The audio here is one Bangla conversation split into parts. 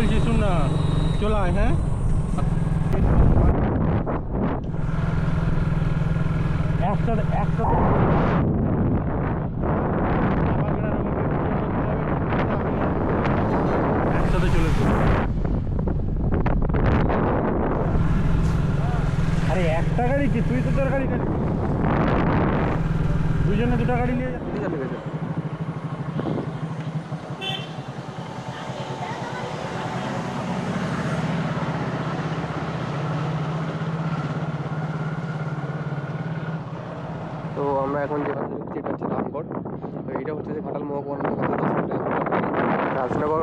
বলছি শুন না, চলে আয় হ্যাঁ? একসাথে একসাথে একসাথে চলেছে আরে, একটা গাড়ি কি? তুই তো তোর গাড়ি দুজনে দুটো গাড়ি নিয়ে যা। ঠিক আছে। আমরা এখন যে রাস্তা ঢুকছি এটা হচ্ছে রামগড়। তো এইটা হচ্ছে যে ঘাটাল মহকুমার অন্তর্গত দশ কিলোমিটার রাজনগর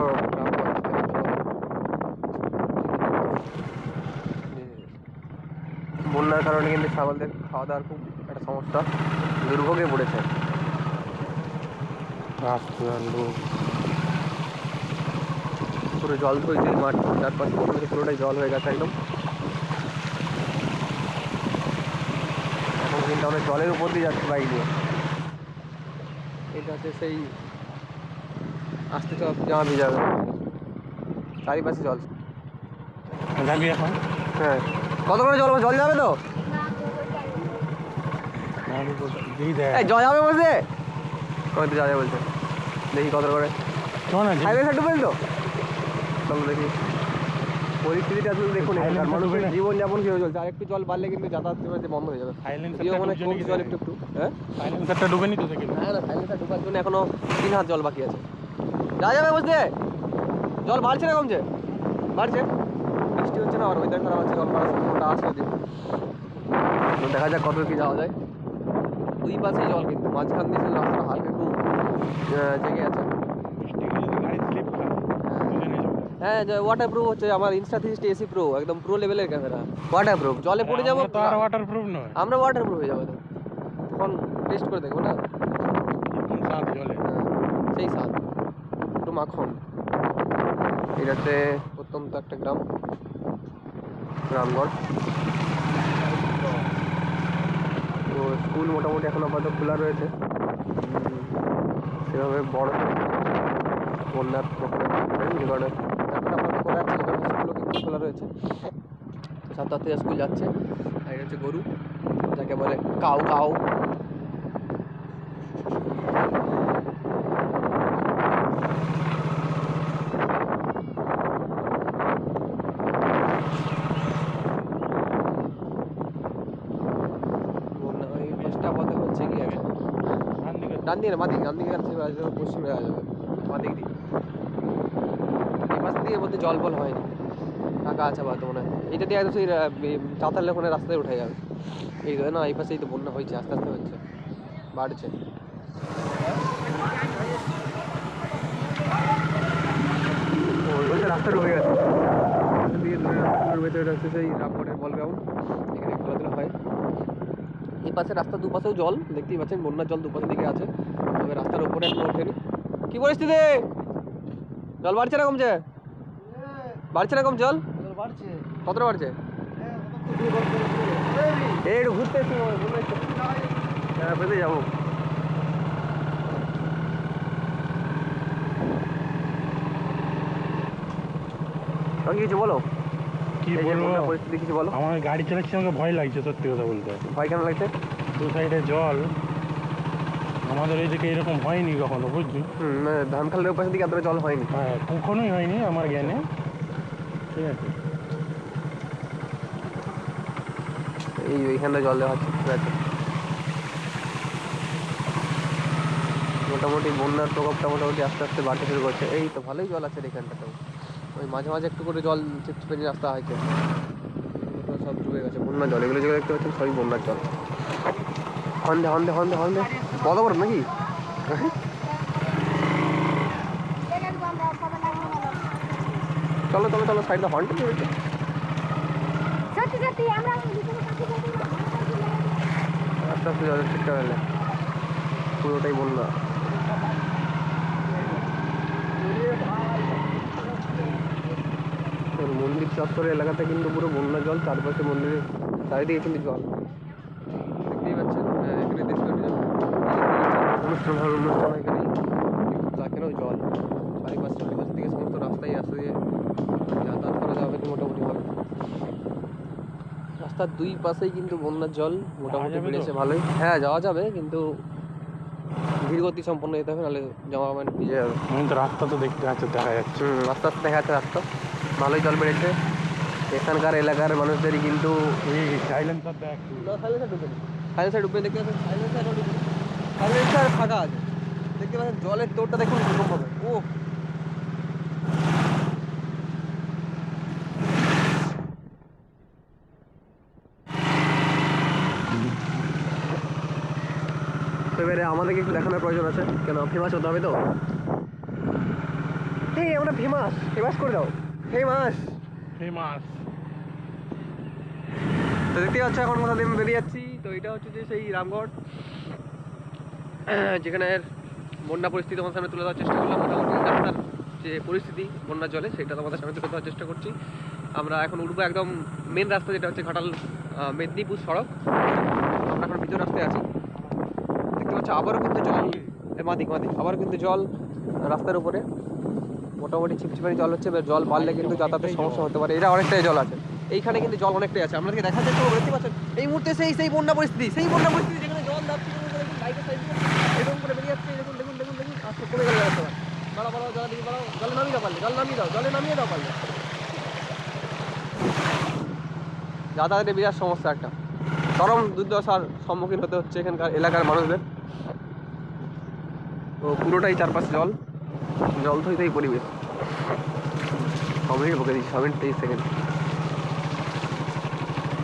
বন্যার কারণে কিন্তু ছাগলদের খাওয়া দাওয়ার খুব একটা সমস্যা দুর্ভোগে পড়েছে। পুরো জল ধরেছে মাঠ চারপাশে পুরো পুরোটাই জল হয়ে গেছে একদম। কিন্তু আমরা জলের উপর দিয়ে যাচ্ছি বাইক নিয়ে। এটা হচ্ছে সেই আসতে চল জামা ভিজাবে চারিপাশে জল। যাবি এখন? হ্যাঁ। কত করে জল? জল যাবে তো? দিয়ে জল যাবে বলছে? কত যাবে বলছে। দেখি কত করে। হাইওয়ে সাইড ডুবেল তো? চলো দেখি। পরিস্থিতিটা আসলে দেখুন এখানকার মানুষের জীবনযাপন কীভাবে চলছে? আর একটু জল বাড়লে কিন্তু যাতায়াত সেবাতে বন্ধ হয়ে যাবে। মানে কমছে জল একটু একটু হ্যাঁ? সাইলেন্সারটা ডুবে নি তো দেখি হ্যাঁ না সাইলেন্সার ঢোকার জন্য এখনও তিন হাত জল বাকি আছে। যা যাবে বুঝতে? জল বাড়ছে না কমছে? বাড়ছে? বৃষ্টি হচ্ছে না আর ওয়েদার খারাপ আছে জল বাড়ার সম্ভাবনা আছে ওদিকে। দেখা যাক কত কি যাওয়া যায়। দুই পাশে জল কিন্তু মাঝখান দিয়ে রাস্তাটা হালকা একটু জেগে আছে বৃষ্টি হলে যদি গাড়ি স্লিপ খায় তুলে নিয়ে যাব। হ্যাঁ ওয়াটার প্রুফ হচ্ছে আমার ইনস্টা থ্রি এসি প্রো একদম প্রো লেভেলের ক্যামেরা ওয়াটার প্রুফ জলে পড়ে যাব তো আর ওয়াটার প্রুফ নয়। আমরা ওয়াটার প্রুফ হয়ে যাব। তখন টেস্ট করে দেখব না? জলে। হ্যাঁ, সেই স্বাদ। একটু মাখন। এটাতে অত্যন্ত একটা গ্রাম গ্রামগড়। তো স্কুল মোটামুটি এখন আপাতত খোলা রয়েছে। সেভাবে বড় বন্যার প্রকোপে পারেন যে কারণে এখন আপাতত খোলা আছে যে কারণে স্কুলও কিন্তু খোলা রয়েছে। তো ছাত্রছাত্রীরা স্কুল যাচ্ছে। আর এটা হচ্ছে গরু। যাকে বলে কাউ কাউ। ডান দিকে বাঁ ডান দিকে পশ্চিমে আসা যাবে বাঁ দিক দিয়ে এই পাশ দিয়ে বলতে জল ফল হয়নি। ফাঁকা আছে বা মনে হয়। এটা দিয়ে সেই চাতাল ওখানে রাস্তায় উঠে যাবে এই না, এই পাশেই তো বন্যা হয়েছে, আস্তে আস্তে হচ্ছে। বাড়ছে। রাস্তা ঢুকে গেছে। রাস্তার ভেতরে বল এখানে খেলাধুলা হয়। এই পাশে রাস্তার দুপাশেও জল, দেখতেই পাচ্ছেন, বন্যার জল দুপাশের দিকে আছে। তবে রাস্তার উপরে এখনও ওঠেনি। কি পরিস্থিতি জল বাড়ছে না কমছে? বাড়ছে না কম জল? কতটা বাড়ছে? এই একটু ঘুরতে হয়। হ্যাঁ যাব। সঙ্গে কিছু বলো? কি বলব? পরিস্থিতি কিছু বলো? আমার গাড়ি চালাচ্ছি আমাকে ভয় লাগছে সত্যি কথা বলতে। ভয় কেন লাগছে? দু সাইডে জল। আমাদের এইদিকে এরকম হয়নি কখনো বুঝলি? হুম ধান খালের দিকে এতটা জল হয়নি। হ্যাঁ কখনোই হয়নি আমার জ্ঞানে। ঠিক আছে। এই ওইখানটা জল দেওয়া হচ্ছে, ঠিক আছে। মোটামুটি বন্যার প্রকোপটা মোটামুটি আস্তে আস্তে বাড়তে শুরু করছে। এই তো ভালোই জল আছে এখানটাতেও ওই মাঝে মাঝে একটু করে জল চিপচিপে রাস্তা হয়েছে সব ডুবে গেছে, বন্যা জল। এগুলো যেগুলো দেখতে পাচ্ছেন সবই বন্যার জল। হন্দে হন্দে হন্দে হন্দে। বড় বড় নাকি? চলো চলো চলো সাইডটা হন্ডে রয়েছে সত্যি সত্যি আমরা। আস্তে আস্তে জলের ঠিকঠাক হলে পুরোটাই বন্যা তোর মন্দির চত্বরের এলাকাতে কিন্তু পুরো বন্যা জল চারপাশে মন্দিরের চারিদিকে কিন্তু জল। দেখতেই পাচ্ছেন এখানে দেশ অনুষ্ঠান হয় অনুষ্ঠান। হয় এখানে তাকেও জল। বাইপাস টাইপাস থেকে সমস্ত রাস্তায় রাস্তা দিয়ে যাতায়াত করা যাবে মোটামুটি ভাবে রাস্তার দুই পাশেই কিন্তু বন্যার জল মোটামুটি বেড়েছে ভালোই। হ্যাঁ যাওয়া যাবে কিন্তু ধীরগতি সম্পন্ন যেতে হবে নাহলে জামা প্যান্ট ভিজে যাবে। তো রাস্তা তো দেখতে যাচ্ছে দেখা যাচ্ছে। আস্তে আস্তে দেখা যাচ্ছে রাস্তা। ভালোই জল বেড়েছে। এখানকার এলাকার মানুষদেরই কিন্তু এই সাইলেন্সার ডুবে দেখতে পাচ্ছেন সাইলেন্সার ফাঁকা আছে। দেখতে পাচ্ছেন জলের তোরটা দেখুন কীরকম হবে। ও এবারে আমাদেরকে একটু দেখানোর প্রয়োজন আছে। কেন ফেমাস হতে হবে তো? এই আমরা ফেমাস। ফেমাস করে দাও। ফেমাস। ফেমাস। তো দেখতে পাচ্ছ এখন কোথা দিয়ে বেরিয়ে যাচ্ছি। তো এটা হচ্ছে যে সেই রামগড় যেখানে বন্যা পরিস্থিতি তোমাদের সামনে তুলে দেওয়ার চেষ্টা করলাম মোটামুটি। যে পরিস্থিতি বন্যার জলে, সেটা তোমাদের সামনে তুলে দেওয়ার চেষ্টা করছি। আমরা এখন উঠবো একদম মেন রাস্তা যেটা হচ্ছে ঘাটাল মেদিনীপুর সড়ক। আমরা এখন ভিতর রাস্তায় আছি। দেখতে পাচ্ছ, আবারও কিন্তু জল। মাদিক মাদিক আবারও কিন্তু জল রাস্তার উপরে। মোটামুটি ছিপছিপানি জল হচ্ছে জল বাড়লে কিন্তু যাতায়াতের সমস্যা হতে পারে। এটা অনেকটাই জল আছে। এইখানে কিন্তু জল অনেকটাই আছে। আপনাদেরকে দেখা যাচ্ছে এই মুহূর্তে সেই সেই বন্যা পরিস্থিতি, সেই বন্যা পরিস্থিতি যেখানে জল যাচ্ছে বাইকের সাইড এরকম করে বেরিয়ে যাচ্ছে দেখুন দেখুন দেখুন দেখুন আজকে কমে গেল রাস্তা জল দাও যাতায়াতের বিরাট সমস্যা একটা। চরম দুর্দশার সম্মুখীন হতে হচ্ছে এখানকার এলাকার মানুষদের। তো পুরোটাই চারপাশে জল জল থইতেই পরিবেশ। মিনিট বকে দিচ্ছি মিনিট তেইশ সেকেন্ড।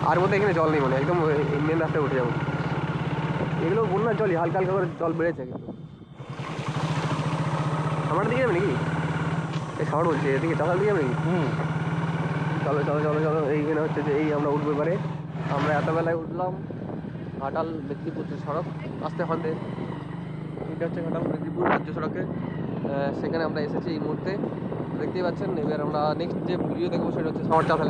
আর মধ্যে এখানে জল নেই মানে একদম মেন রাস্তায় উঠে যাব। এগুলো বন্যার জলই, হালকা হালকা করে জল বেড়েছে কিন্তু। আমার দিকে যাবে নাকি? এই শহর বলছি এদিকে টাকার দিকে যাবে নাকি? হুম। চলো চলো চলো চলো এইখানে হচ্ছে যে এই আমরা উঠবো এবারে। আমরা এত বেলায় উঠলাম ঘাটাল মেদিনীপুর সড়ক আসতে হতে এটা হচ্ছে ঘাটাল মেদিনীপুর রাজ্য সড়কে। সেখানে আমরা এসেছি এই মুহূর্তে। দেখতেই পাচ্ছেন এবার আমরা নেক্সট যে ভিডিও দেখব সেটা হচ্ছে সামার চলো